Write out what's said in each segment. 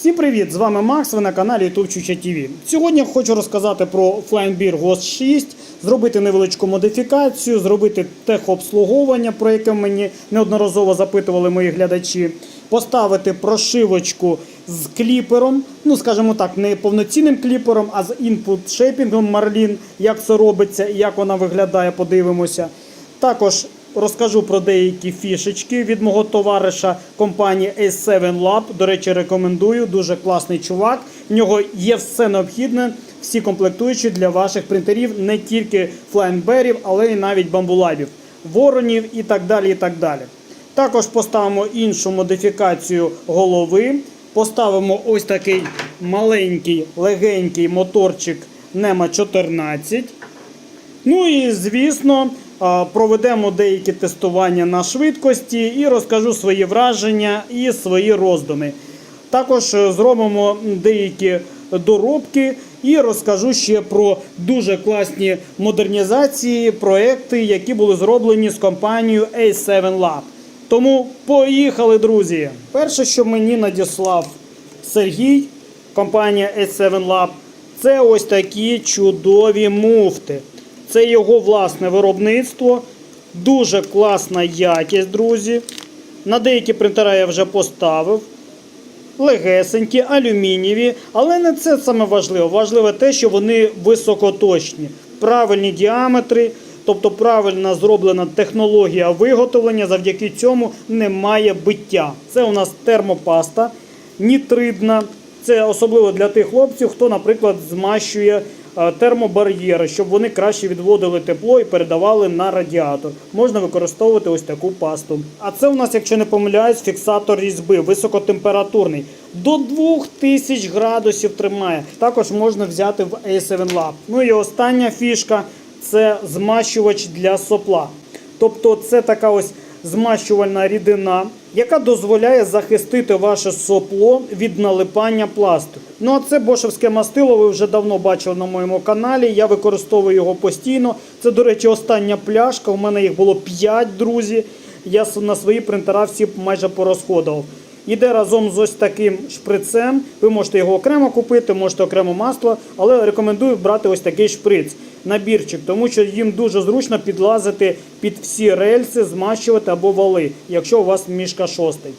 Всім привіт! З вами Макс. Ви на каналі YouTube Чуча TV. Сьогодні хочу розказати про Flying Ghost 6, зробити невеличку модифікацію, зробити техобслуговування, про яке мені неодноразово запитували мої глядачі, поставити прошивочку з кліпером, ну скажімо так, не повноцінним кліпером, а з інпут шейпінгом Marlin, як це робиться і як вона виглядає, подивимося. Також розкажу про деякі фішечки від мого товариша компанії A7 Lab. До речі, рекомендую. Дуже класний чувак. В нього є все необхідне, всі комплектуючі для ваших принтерів, не тільки флайнберів, але й навіть бамбулабів, воронів і так далі. і так далі. Також поставимо іншу модифікацію голови. Поставимо ось такий маленький легенький моторчик NEMA 14. Ну і звісно, проведемо деякі тестування на швидкості і розкажу свої враження і свої роздуми. Також е, зробимо деякі доробки і розкажу ще про дуже класні модернізації, проекти, які були зроблені з компанією A7 Lab. Тому поїхали, друзі! Перше, що мені надіслав Сергій, компанія A7 Lab, це ось такі чудові муфти. Це його власне виробництво. Дуже класна якість, друзі. На деякі принтера я вже поставив. Легесенькі, алюмінієві. Але не це саме важливо. Важливе те, що вони високоточні, правильні діаметри, тобто правильно зроблена технологія виготовлення. Завдяки цьому немає биття. Це у нас термопаста нітридна. Це особливо для тих хлопців, хто, наприклад, змащує термобар'єри, щоб вони краще відводили тепло і передавали на радіатор. Можна використовувати ось таку пасту. А це у нас, якщо не помиляюсь, фіксатор різьби високотемпературний. До 2000 градусів тримає. Також можна взяти в A7 Lab. Ну і остання фішка це змащувач для сопла. Тобто це така ось змащувальна рідина, яка дозволяє захистити ваше сопло від налипання пластику. Ну а це бошевське мастило, ви вже давно бачили на моєму каналі. Я використовую його постійно. Це, до речі, остання пляшка. У мене їх було 5, друзі. Я на свої принтера всі майже порозходував. Іде разом з ось таким шприцем. Ви можете його окремо купити, можете окремо масло, але рекомендую брати ось такий шприц, набірчик, тому що їм дуже зручно підлазити під всі рельси, змащувати або вали, якщо у вас мішка шостий.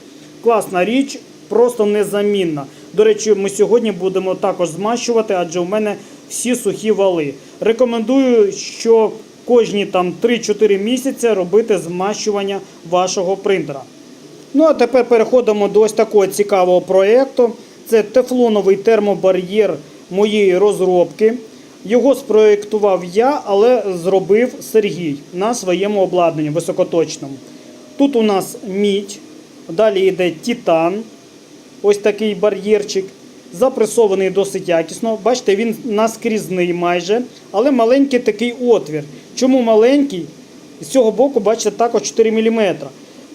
Класна річ, просто незамінна. До речі, ми сьогодні будемо також змащувати, адже у мене всі сухі вали. Рекомендую, що кожні там 3-4 місяці робити змащування вашого принтера. Ну а тепер переходимо до ось такого цікавого проєкту. Це тефлоновий термобар'єр моєї розробки. Його спроєктував я, але зробив Сергій на своєму обладнанні високоточному. Тут у нас мідь, далі йде титан, ось такий бар'єрчик. Запресований досить якісно. Бачите, він наскрізний майже, але маленький такий отвір. Чому маленький? З цього боку, бачите, також 4 мм.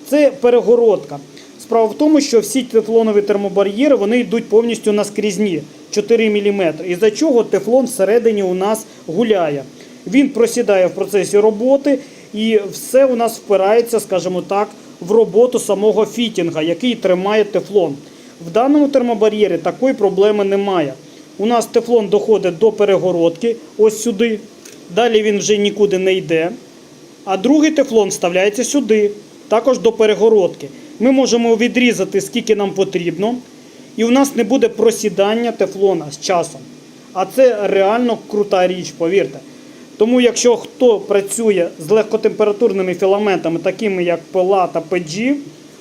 Це перегородка. Справа в тому, що всі тефлонові термобар'єри вони йдуть повністю наскрізні 4 мм. Із-за чого тефлон всередині у нас гуляє. Він просідає в процесі роботи і все у нас впирається, скажімо так, в роботу самого фітінга, який тримає тефлон. В даному термобар'єрі такої проблеми немає. У нас тефлон доходить до перегородки, ось сюди. Далі він вже нікуди не йде. А другий тефлон вставляється сюди, також до перегородки. Ми можемо відрізати скільки нам потрібно, і у нас не буде просідання тефлона з часом. А це реально крута річ, повірте. Тому якщо хто працює з легкотемпературними філаментами, такими як PLA та PG,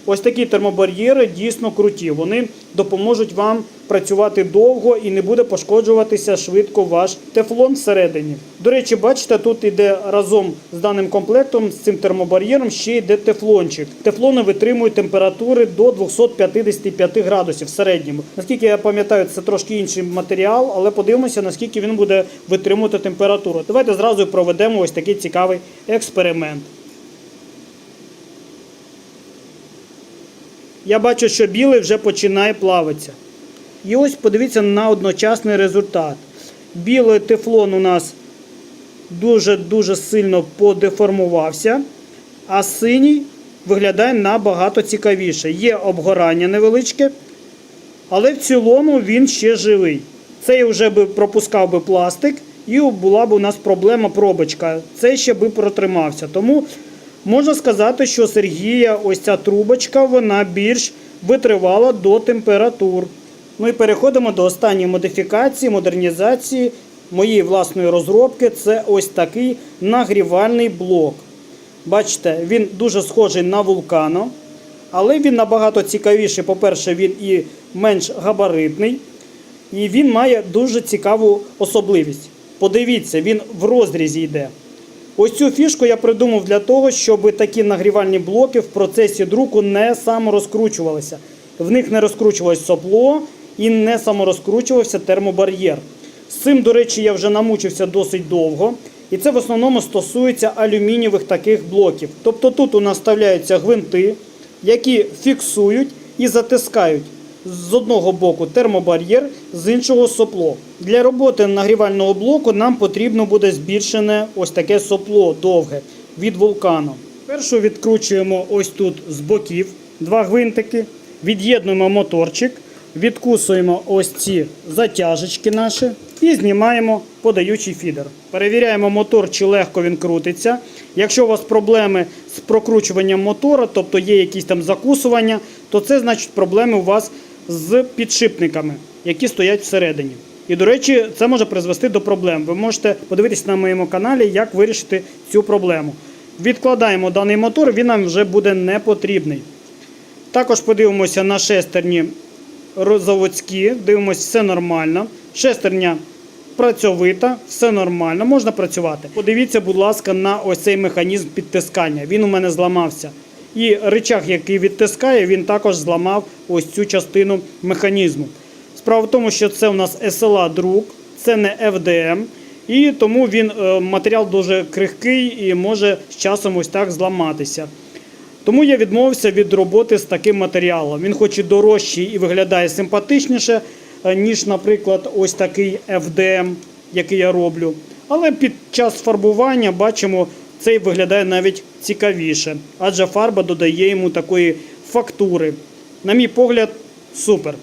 ось такі термобар'єри дійсно круті. Вони допоможуть вам працювати довго і не буде пошкоджуватися швидко ваш тефлон всередині. До речі, бачите, тут іде разом з даним комплектом, з цим термобар'єром, ще йде тефлончик. Тефлони витримують температури до 255 градусів в середньому. Наскільки я пам'ятаю, це трошки інший матеріал, але подивимося, наскільки він буде витримувати температуру. Давайте зразу проведемо ось такий цікавий експеримент. Я бачу, що білий вже починає плаватися. І ось подивіться на одночасний результат. Білий тефлон у нас дуже-дуже сильно подеформувався, а синій виглядає набагато цікавіше. Є обгорання невеличке. Але в цілому він ще живий. Цей вже би пропускав би пластик, і була б у нас проблема пробочка. Цей ще би протримався. Тому можна сказати, що Сергія ось ця трубочка вона більш витривала до температур. Ну і переходимо до останньої модифікації, модернізації моєї власної розробки. Це ось такий нагрівальний блок. Бачите, він дуже схожий на вулкано, але він набагато цікавіший. По-перше, він і менш габаритний, і він має дуже цікаву особливість. Подивіться, він в розрізі йде. Ось цю фішку я придумав для того, щоб такі нагрівальні блоки в процесі друку не саморозкручувалися. В них не розкручувалось сопло і не саморозкручувався термобар'єр. З цим, до речі, я вже намучився досить довго. І це в основному стосується алюмінієвих таких блоків. Тобто тут у нас вставляються гвинти, які фіксують і затискають з одного боку термобар'єр, з іншого сопло. Для роботи нагрівального блоку нам потрібно буде збільшене ось таке сопло довге від вулкану. Першу відкручуємо ось тут з боків два гвинтики, від'єднуємо моторчик, відкусуємо ось ці затяжечки наші і знімаємо подаючий фідер. Перевіряємо мотор, чи легко він крутиться. Якщо у вас проблеми з прокручуванням мотора, тобто є якісь там закусування, то це значить проблеми у вас з підшипниками, які стоять всередині. І, до речі, це може призвести до проблем. Ви можете подивитися на моєму каналі, як вирішити цю проблему. Відкладаємо даний мотор, він нам вже буде не потрібний. Також подивимося на шестерні заводські, дивимося, все нормально. Шестерня працьовита, все нормально, можна працювати. Подивіться, будь ласка, на ось цей механізм підтискання. Він у мене зламався. І рычаг, який відтискає, він також зламав ось цю частину механізму. Справа в тому, що це у нас SLA друк, це не FDM, і тому він е, матеріал дуже крихкий і може з часом ось так зламатися. Тому я відмовився від роботи з таким матеріалом. Він хоч і дорожчий і виглядає симпатичніше, е, ніж, наприклад, ось такий FDM, який я роблю. Але під час фарбування бачимо, цей виглядає навіть цікавіше, адже фарба додає йому такої фактури. На мій погляд, супер.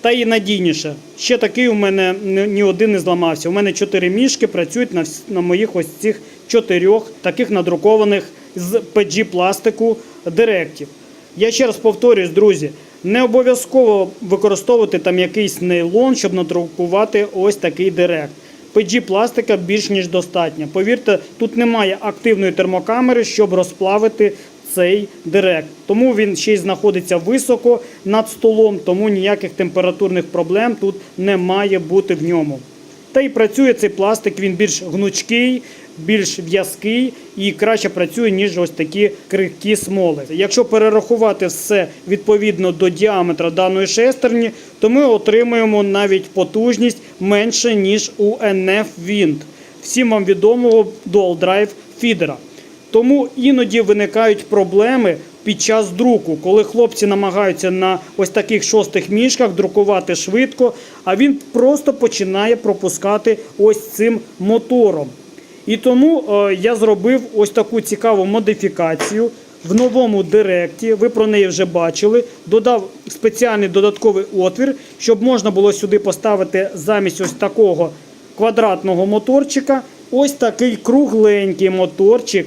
Та і надійніше. Ще такий у мене ні один не зламався. У мене чотири мішки працюють на, на моїх ось цих чотирьох таких надрукованих з PG пластику директів. Я ще раз повторюсь, друзі, не обов'язково використовувати там якийсь нейлон, щоб надрукувати ось такий директ. PG пластика більш ніж достатньо. Повірте, тут немає активної термокамери, щоб розплавити цей директ. Тому він ще й знаходиться високо над столом, тому ніяких температурних проблем тут не має бути в ньому. Та й працює цей пластик, він більш гнучкий, більш в'язкий і краще працює, ніж ось такі крихкі смоли. Якщо перерахувати все відповідно до діаметра даної шестерні, то ми отримуємо навіть потужність менше, ніж у NF Wind, всім вам відомого Dual Drive фідера. Тому іноді виникають проблеми під час друку, коли хлопці намагаються на ось таких шостих мішках друкувати швидко, а він просто починає пропускати ось цим мотором. І тому е, я зробив ось таку цікаву модифікацію в новому директі. Ви про неї вже бачили. Додав спеціальний додатковий отвір, щоб можна було сюди поставити замість ось такого квадратного моторчика. Ось такий кругленький моторчик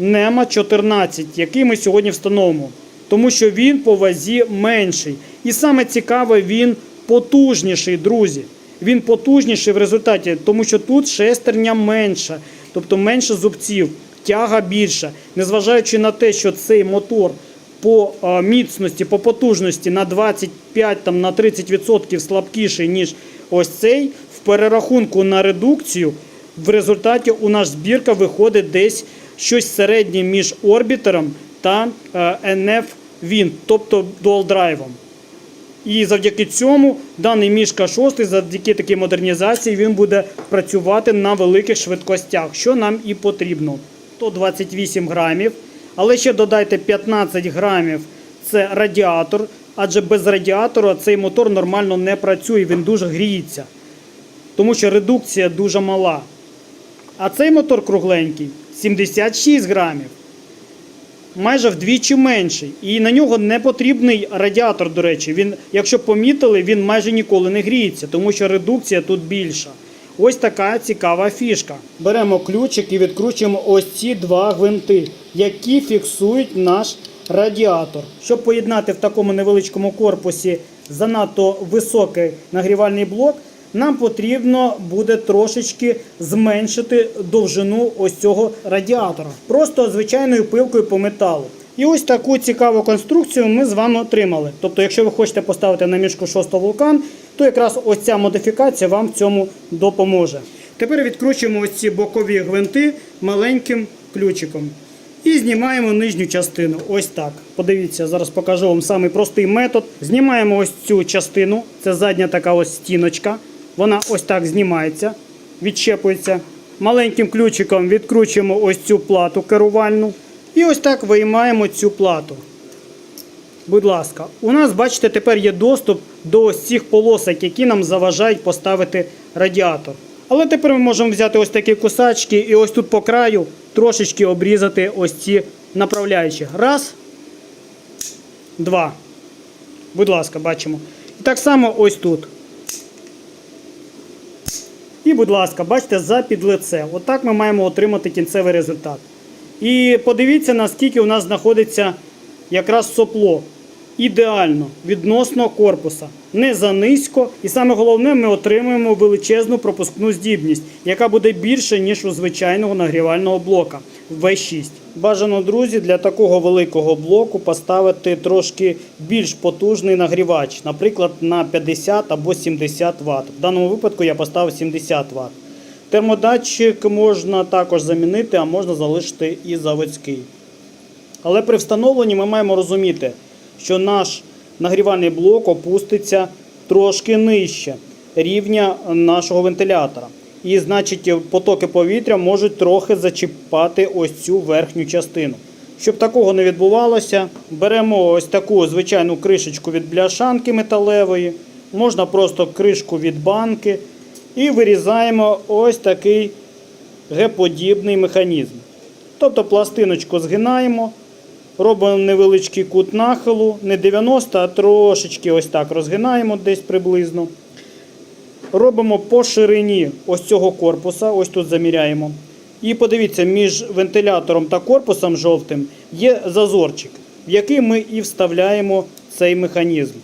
Нема 14, який ми сьогодні встановимо. Тому що він по вазі менший. І саме цікаве, він потужніший, друзі. Він потужніший в результаті, тому що тут шестерня менша, тобто менше зубців, тяга більша. Незважаючи на те, що цей мотор по міцності, по потужності на 25 там, на 30% слабкіший, ніж ось цей, в перерахунку на редукцію, в результаті у нас збірка виходить десь щось середнє між орбітером та е, NF Wind, тобто dual драйвом. І завдяки цьому даний мішка 6, завдяки такій модернізації, він буде працювати на великих швидкостях, що нам і потрібно. 128 грамів, але ще додайте 15 грамів це радіатор, адже без радіатора цей мотор нормально не працює, він дуже гріється, тому що редукція дуже мала. А цей мотор кругленький 76 грамів. майже вдвічі менший. І на нього не потрібний радіатор, до речі. Він, якщо помітили, він майже ніколи не гріється, тому що редукція тут більша. Ось така цікава фішка. Беремо ключик і відкручуємо ось ці два гвинти, які фіксують наш радіатор. Щоб поєднати в такому невеличкому корпусі занадто високий нагрівальний блок, нам потрібно буде трошечки зменшити довжину ось цього радіатора. Просто звичайною пилкою по металу. І ось таку цікаву конструкцію ми з вами отримали. Тобто, якщо ви хочете поставити на мішку 6 вулкан, то якраз ось ця модифікація вам в цьому допоможе. Тепер відкручуємо ось ці бокові гвинти маленьким ключиком. І знімаємо нижню частину. Ось так. Подивіться, зараз покажу вам самий простий метод. Знімаємо ось цю частину. Це задня така ось стіночка. Вона ось так знімається, відщепується. Маленьким ключиком відкручуємо ось цю плату керувальну. І ось так виймаємо цю плату. Будь ласка, у нас, бачите, тепер є доступ до ось цих полосок, які нам заважають поставити радіатор. Але тепер ми можемо взяти ось такі кусачки і ось тут по краю трошечки обрізати ось ці направляючі. Раз, два. Будь ласка, бачимо. І так само ось тут. І, будь ласка, бачите, за підлице. Отак ми маємо отримати кінцевий результат. І подивіться, наскільки у нас знаходиться якраз сопло. Ідеально відносно корпуса. Не занизько. І саме головне, ми отримуємо величезну пропускну здібність, яка буде більше, ніж у звичайного нагрівального блока V6. Бажано, друзі, для такого великого блоку поставити трошки більш потужний нагрівач, наприклад, на 50 або 70 Вт. В даному випадку я поставив 70 Вт. Термодатчик можна також замінити, а можна залишити і заводський. Але при встановленні ми маємо розуміти, що наш нагрівальний блок опуститься трошки нижче рівня нашого вентилятора. І значить потоки повітря можуть трохи зачіпати ось цю верхню частину. Щоб такого не відбувалося, беремо ось таку звичайну кришечку від бляшанки металевої, можна просто кришку від банки і вирізаємо ось такий Г-подібний механізм. Тобто пластиночку згинаємо, робимо невеличкий кут нахилу, не 90, а трошечки ось так розгинаємо десь приблизно. Робимо по ширині ось цього корпуса, ось тут заміряємо. І подивіться, між вентилятором та корпусом жовтим є зазорчик, в який ми і вставляємо цей механізм.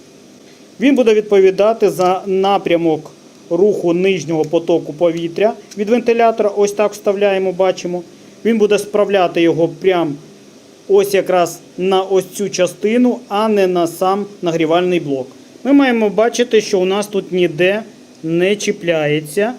Він буде відповідати за напрямок руху нижнього потоку повітря від вентилятора. Ось так вставляємо, бачимо. Він буде справляти його прямо ось якраз на ось цю частину, а не на сам нагрівальний блок. Ми маємо бачити, що у нас тут ніде не чіпляється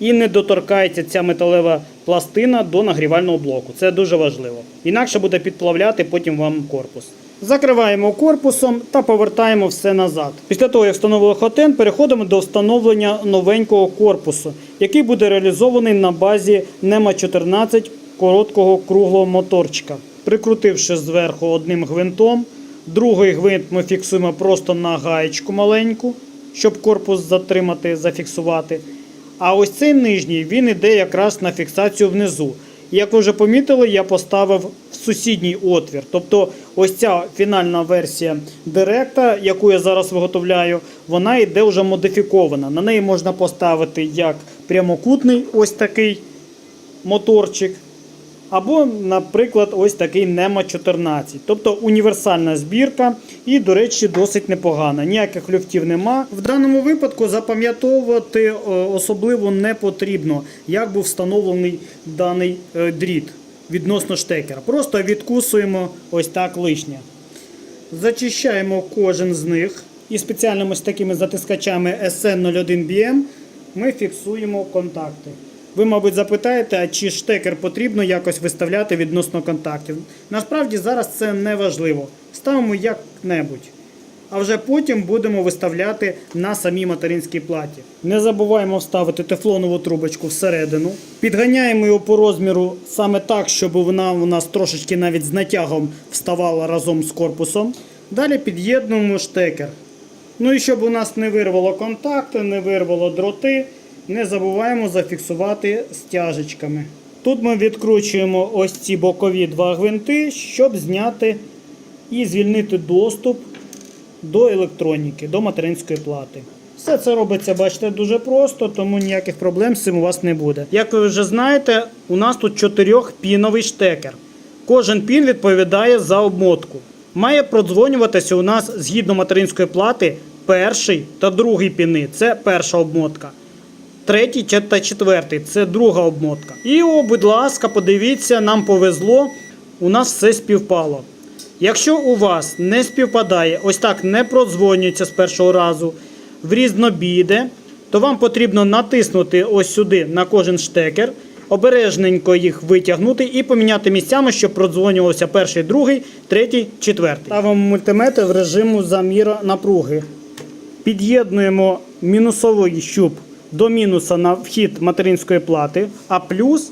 і не доторкається ця металева пластина до нагрівального блоку. Це дуже важливо. Інакше буде підплавляти потім вам корпус. Закриваємо корпусом та повертаємо все назад. Після того, як встановили хотен, переходимо до встановлення новенького корпусу, який буде реалізований на базі NEMA 14 короткого круглого моторчика. Прикрутивши зверху одним гвинтом, другий гвинт ми фіксуємо просто на гаєчку маленьку, щоб корпус затримати, зафіксувати. А ось цей нижній він іде якраз на фіксацію внизу. Як ви вже помітили, я поставив в сусідній отвір. Тобто, ось ця фінальна версія директа, яку я зараз виготовляю, вона йде вже модифікована. На неї можна поставити як прямокутний ось такий моторчик. Або, наприклад, ось такий NEMA 14. Тобто універсальна збірка і, до речі, досить непогана. Ніяких люфтів нема. В даному випадку запам'ятовувати е, особливо не потрібно, як був встановлений даний е, дріт відносно штекера. Просто відкусуємо ось так лишнє. Зачищаємо кожен з них і спеціальними ось такими затискачами SN01BM ми фіксуємо контакти. Ви, мабуть, запитаєте, а чи штекер потрібно якось виставляти відносно контактів. Насправді зараз це не важливо. Ставимо як-небудь. А вже потім будемо виставляти на самій материнській платі. Не забуваємо вставити тефлонову трубочку всередину. Підганяємо його по розміру саме так, щоб вона у нас трошечки навіть з натягом вставала разом з корпусом. Далі під'єднуємо штекер. Ну і щоб у нас не вирвало контакти, не вирвало дроти, не забуваємо зафіксувати стяжечками. Тут ми відкручуємо ось ці бокові два гвинти, щоб зняти і звільнити доступ до електроніки, до материнської плати. Все це робиться, бачите, дуже просто, тому ніяких проблем з цим у вас не буде. Як ви вже знаєте, у нас тут чотирьохпіновий штекер. Кожен пін відповідає за обмотку. Має продзвонюватися у нас згідно материнської плати перший та другий піни. Це перша обмотка. Третій та четвертий це друга обмотка. І о, будь ласка, подивіться, нам повезло, у нас все співпало. Якщо у вас не співпадає, ось так не продзвонюється з першого разу, в різнобіде, то вам потрібно натиснути ось сюди на кожен штекер, обережненько їх витягнути і поміняти місцями, щоб продзвонювався перший, другий, третій, четвертий. Ставимо мультиметр в режиму заміра напруги. Під'єднуємо мінусовий щуп до мінуса на вхід материнської плати, а плюс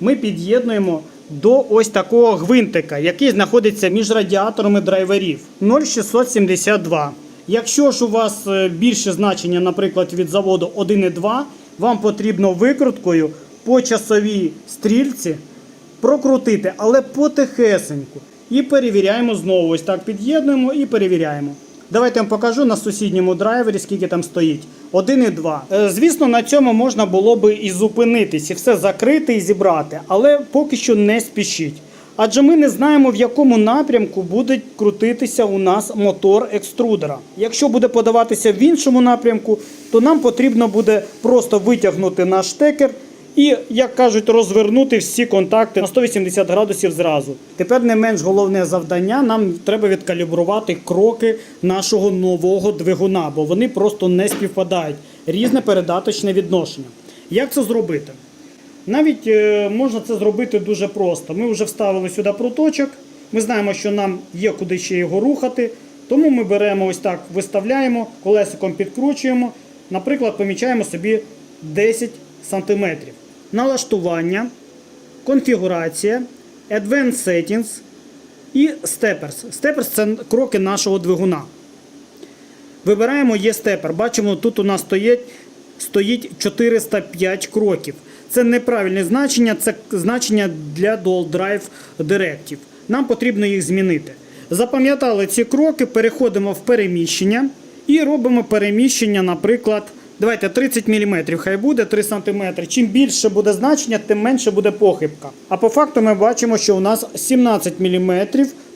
ми під'єднуємо до ось такого гвинтика, який знаходиться між радіаторами драйверів 0,672. Якщо ж у вас е, більше значення, наприклад, від заводу 1,2, вам потрібно викруткою по часовій стрільці прокрутити, але потихесеньку. І перевіряємо знову. Ось так під'єднуємо і перевіряємо. Давайте я вам покажу на сусідньому драйвері, скільки там стоїть. 1 і 2. Е, Звісно, на цьому можна було би і зупинитись, і все закрити і зібрати, але поки що не спішіть. Адже ми не знаємо, в якому напрямку буде крутитися у нас мотор екструдера. Якщо буде подаватися в іншому напрямку, то нам потрібно буде просто витягнути наш штекер і, як кажуть, розвернути всі контакти на 180 градусів зразу. Тепер не менш головне завдання. Нам треба відкалібрувати кроки нашого нового двигуна, бо вони просто не співпадають. Різне передаточне відношення. Як це зробити? Навіть е, можна це зробити дуже просто. Ми вже вставили сюди проточок. Ми знаємо, що нам є куди ще його рухати. Тому ми беремо ось так, виставляємо, колесиком підкручуємо. Наприклад, помічаємо собі 10 см. Налаштування, конфігурація, Advanced Settings і Steppers. Steppers – це кроки нашого двигуна. Вибираємо є степер. Бачимо, тут у нас стоїть, стоїть 405 кроків. Це неправильне значення, це значення для Dual Drive директів. Нам потрібно їх змінити. Запам'ятали ці кроки, переходимо в переміщення і робимо переміщення, наприклад, давайте 30 мм, хай буде 3 см. Чим більше буде значення, тим менше буде похибка. А по факту ми бачимо, що у нас 17 мм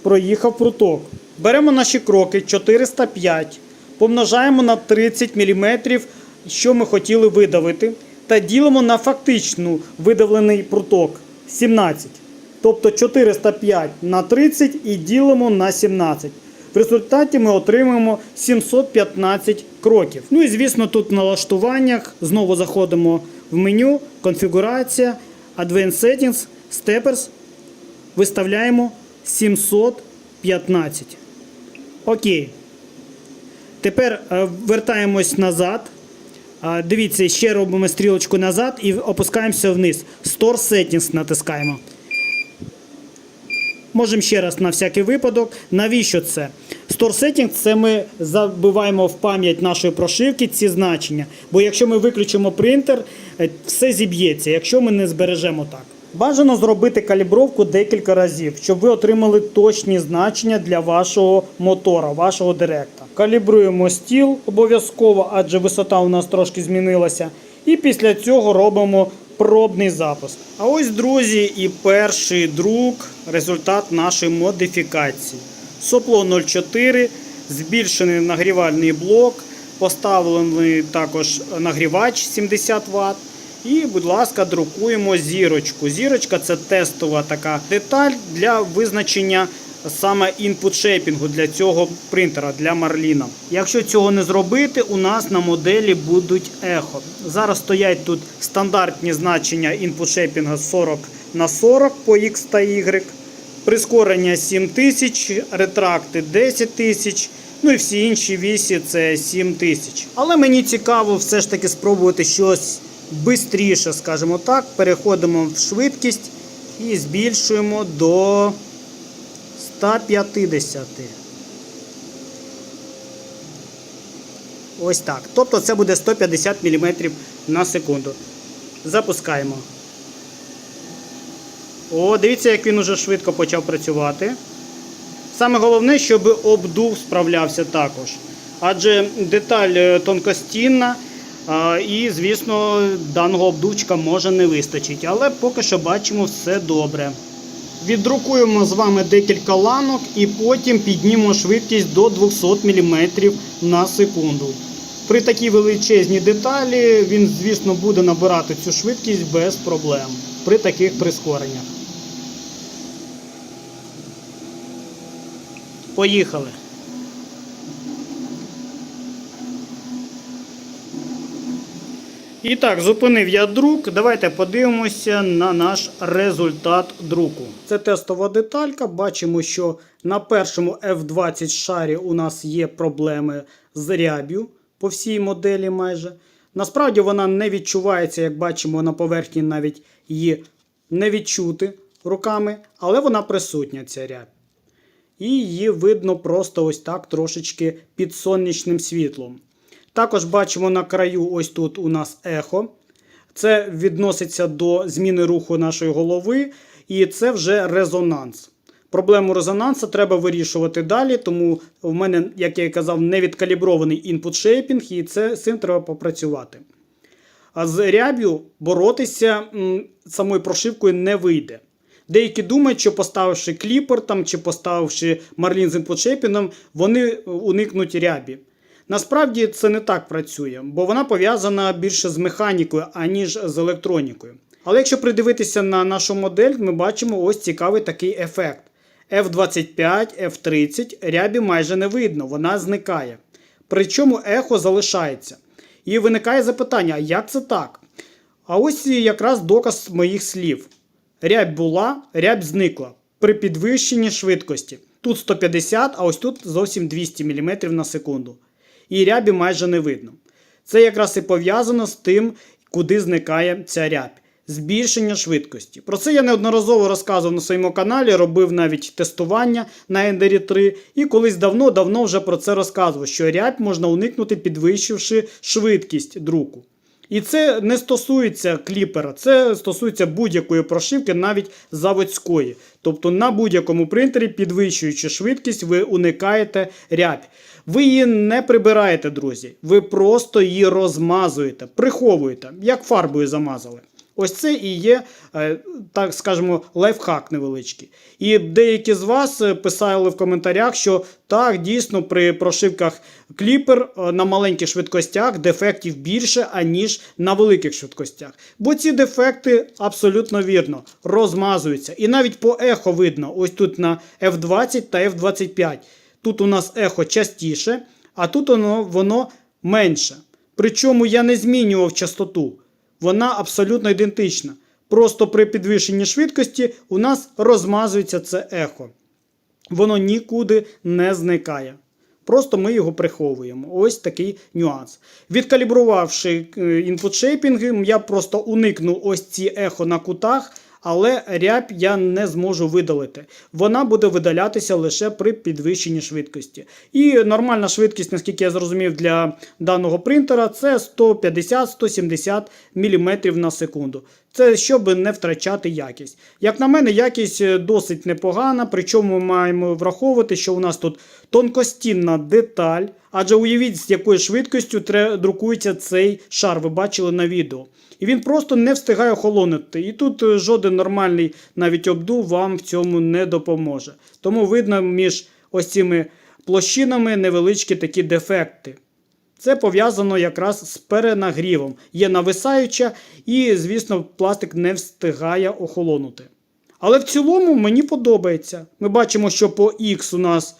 проїхав пруток. Беремо наші кроки 405, помножаємо на 30 мм, що ми хотіли видавити, та ділимо на фактичну видавлений пруток 17. Тобто 405 на 30 і ділимо на 17. В результаті ми отримаємо 715 кроків. Ну і звісно, тут в налаштуваннях знову заходимо в меню, конфігурація, Advanced Settings, Steppers. Виставляємо 715. Окей. Тепер е, вертаємось назад. Дивіться, ще робимо стрілочку назад і опускаємося вниз. Store Settings натискаємо. Можемо ще раз на всякий випадок. Навіщо це? Store Settings – це ми забиваємо в пам'ять нашої прошивки ці значення. Бо якщо ми виключимо принтер, е, все зіб'ється, якщо ми не збережемо так. Бажано зробити калібровку декілька разів, щоб ви отримали точні значення для вашого мотора, вашого директа. Калібруємо стіл обов'язково, адже висота у нас трошки змінилася. І після цього робимо пробний запуск. А ось, друзі, і перший друк, результат нашої модифікації. Сопло 0,4, збільшений нагрівальний блок, поставлений також нагрівач 70 Вт. І, будь ласка, друкуємо зірочку. Зірочка це тестова така деталь для визначення саме інпут шейпінгу для цього принтера, для Марліна. Якщо цього не зробити, у нас на моделі будуть ехо. Зараз стоять тут стандартні значення інпут шейпінга 40 на 40 по X та Y. Прискорення 7000, ретракти 10 тисяч. Ну і всі інші вісі це 7 тисяч. Але мені цікаво все ж таки спробувати щось швидше, скажімо так. Переходимо в швидкість і збільшуємо до 150. Ось так. Тобто це буде 150 мм на секунду. Запускаємо. О, дивіться, як він уже швидко почав працювати. Саме головне, щоб обдув справлявся також. Адже деталь е, тонкостінна, і, звісно, даного обдувчика може не вистачить. Але поки що бачимо все добре. Віддрукуємо з вами декілька ланок і потім піднімемо швидкість до 200 мм на секунду. При такій величезній деталі він, звісно, буде набирати цю швидкість без проблем при таких прискореннях. Поїхали. І так, зупинив я друк. Давайте подивимося на наш результат друку. Це тестова деталька. Бачимо, що на першому F20 шарі у нас є проблеми з ряб'ю по всій моделі майже. Насправді вона не відчувається, як бачимо, на поверхні навіть її не відчути руками, але вона присутня, ця рябь. І її видно просто ось так трошечки під сонячним світлом. Також бачимо на краю, ось тут у нас ехо. Це відноситься до зміни руху нашої голови, і це вже резонанс. Проблему резонансу треба вирішувати далі, тому в мене, як я і казав, не відкалібрований інпут шейпінг, і це, з цим треба попрацювати. А з ряб'ю боротися м, самою прошивкою не вийде. Деякі думають, що поставивши кліпер там, чи поставивши марлін з інпутшейпінгом, вони уникнуть рябі. Насправді це не так працює, бо вона пов'язана більше з механікою, аніж з електронікою. Але якщо придивитися на нашу модель, ми бачимо ось цікавий такий ефект. F25, F30 рябі майже не видно, вона зникає. Причому ехо залишається. І виникає запитання, як це так? А ось якраз доказ моїх слів. Рябь була, рябь зникла при підвищенні швидкості. Тут 150, а ось тут зовсім 200 мм на секунду. І рябі майже не видно. Це якраз і пов'язано з тим, куди зникає ця рябь. Збільшення швидкості. Про це я неодноразово розказував на своєму каналі, робив навіть тестування на Ендері 3. І колись давно-давно вже про це розказував, що рябь можна уникнути, підвищивши швидкість друку. І це не стосується кліпера, це стосується будь-якої прошивки, навіть заводської. Тобто на будь-якому принтері, підвищуючи швидкість, ви уникаєте рябь. Ви її не прибираєте, друзі. Ви просто її розмазуєте, приховуєте, як фарбою замазали. Ось це і є, е, так скажемо, лайфхак невеличкий. І деякі з вас е, писали в коментарях, що так, дійсно, при прошивках кліпер е, на маленьких швидкостях дефектів більше, аніж на великих швидкостях. Бо ці дефекти абсолютно вірно розмазуються. І навіть по ехо видно, ось тут на F20 та F25. Тут у нас ехо частіше, а тут воно, воно менше. Причому я не змінював частоту вона абсолютно ідентична. Просто при підвищенні швидкості у нас розмазується це ехо. Воно нікуди не зникає. Просто ми його приховуємо. Ось такий нюанс. Відкалібрувавши інпутшейпінги, я просто уникну ось ці ехо на кутах, але ряб я не зможу видалити. Вона буде видалятися лише при підвищенні швидкості. І нормальна швидкість, наскільки я зрозумів, для даного принтера це 150-170 мм на секунду. Це щоб не втрачати якість. Як на мене, якість е, досить непогана, причому ми маємо враховувати, що у нас тут тонкостінна деталь. Адже уявіть, з якою швидкістю друкується цей шар, ви бачили на відео. І він просто не встигає охолонути. І тут е, жоден нормальний навіть обдув вам в цьому не допоможе. Тому видно між ось цими площинами невеличкі такі дефекти. Це пов'язано якраз з перенагрівом. Є нависаюча, і, звісно, пластик не встигає охолонути. Але в цілому мені подобається. Ми бачимо, що по X у нас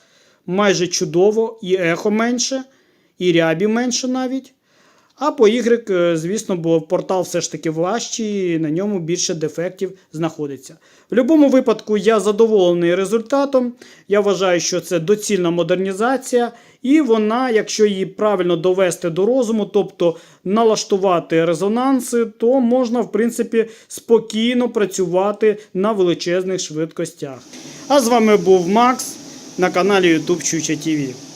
майже чудово, і ехо менше, і рябі менше навіть. А по Y, е, звісно, бо портал все ж таки важчий, і на ньому більше дефектів знаходиться. В будь-якому випадку я задоволений результатом. Я вважаю, що це доцільна модернізація, і вона, якщо її правильно довести до розуму, тобто налаштувати резонанси, то можна, в принципі, спокійно працювати на величезних швидкостях. А з вами був Макс на каналі YouTube Чуча TV.